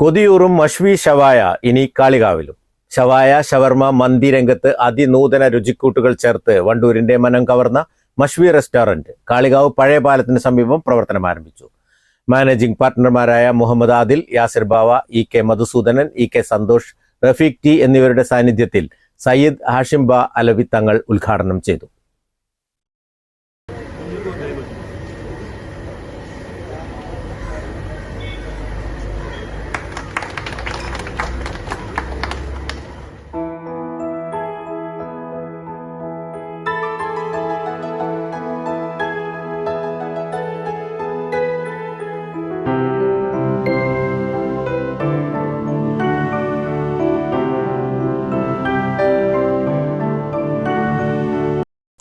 കൊതിയൂറും മഷ്വി ഷവായ ഇനി കാളികാവിലും. ഷവായ ഷവർമ മന്തി രംഗത്ത് അതിനൂതന രുചിക്കൂട്ടുകൾ ചേർത്ത് വണ്ടൂരിന്റെ മനം കവർന്ന മഷ്വി റെസ്റ്റോറന്റ് കാളികാവ് പഴയ പാലത്തിന് സമീപം പ്രവർത്തനം ആരംഭിച്ചു. Managing പാർട്ട്ണർമാരായ Muhammad Adil Yasir Bava E K Madhusudanan E K Santhosh Rafeeq T എന്നിവരുടെ സാന്നിധ്യത്തിൽ സയ്യിദ് ഹാഷിംബ അലവി തങ്ങൾ ഉദ്ഘാടനം ചെയ്തു.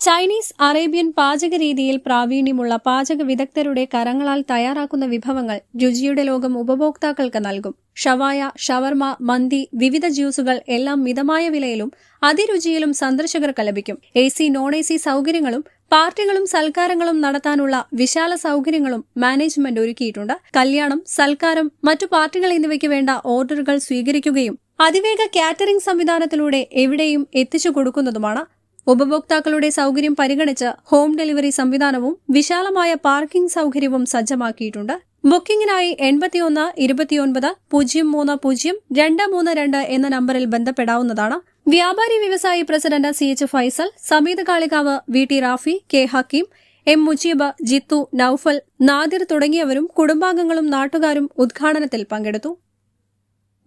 ചൈനീസ് അറേബ്യൻ പാചക രീതിയിൽ പ്രാവീണ്യമുള്ള പാചക വിദഗ്ധരുടെ കരങ്ങളാൽ തയ്യാറാക്കുന്ന വിഭവങ്ങൾ രുചിയുടെ ലോകം ഉപഭോക്താക്കൾക്ക് നൽകും. ഷവായ ഷവർമ മന്തി വിവിധ ജ്യൂസുകൾ എല്ലാം മിതമായ വിലയിലും അതിരുചിയിലും സന്ദർശകർക്ക് ലഭിക്കും. A C non A C സൗകര്യങ്ങളും പാർട്ടികളും സൽക്കാരങ്ങളും നടത്താനുള്ള വിശാല സൗകര്യങ്ങളും മാനേജ്മെന്റ് ഒരുക്കിയിട്ടുണ്ട്. കല്യാണം സൽക്കാരം മറ്റു പാർട്ടികൾ എന്നിവയ്ക്ക് വേണ്ട ഓർഡറുകൾ സ്വീകരിക്കുകയും അതിവേഗ കാറ്ററിംഗ് സംവിധാനത്തിലൂടെ എവിടെയും എത്തിച്ചു കൊടുക്കുന്നതുമാണ് ഉപഭോക്താക്കളുടെ സൗകര്യം പരിഗണിച്ച് ഹോം ഡെലിവറി സംവിധാനവും വിശാലമായ പാർക്കിംഗ് സൗകര്യവും സജ്ജമാക്കിയിട്ടുണ്ട്. ബുക്കിംഗിനായി എൺപത്തിയൊന്ന് ഇരുപത്തിയൊൻപത് പൂജ്യം മൂന്ന് പൂജ്യം രണ്ട് മൂന്ന് രണ്ട് എന്ന നമ്പറിൽ ബന്ധപ്പെടാവുന്നതാണ്. വ്യാപാരി വ്യവസായി president C H Faisal Sameeth Kalikavu V T Rafi K Hakeem M Mujeeb Jithu Noufal Nadir തുടങ്ങിയവരും കുടുംബാംഗങ്ങളും നാട്ടുകാരും ഉദ്ഘാടനത്തിൽ പങ്കെടുത്തു.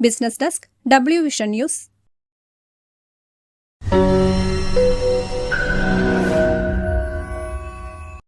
Business desk W vision news.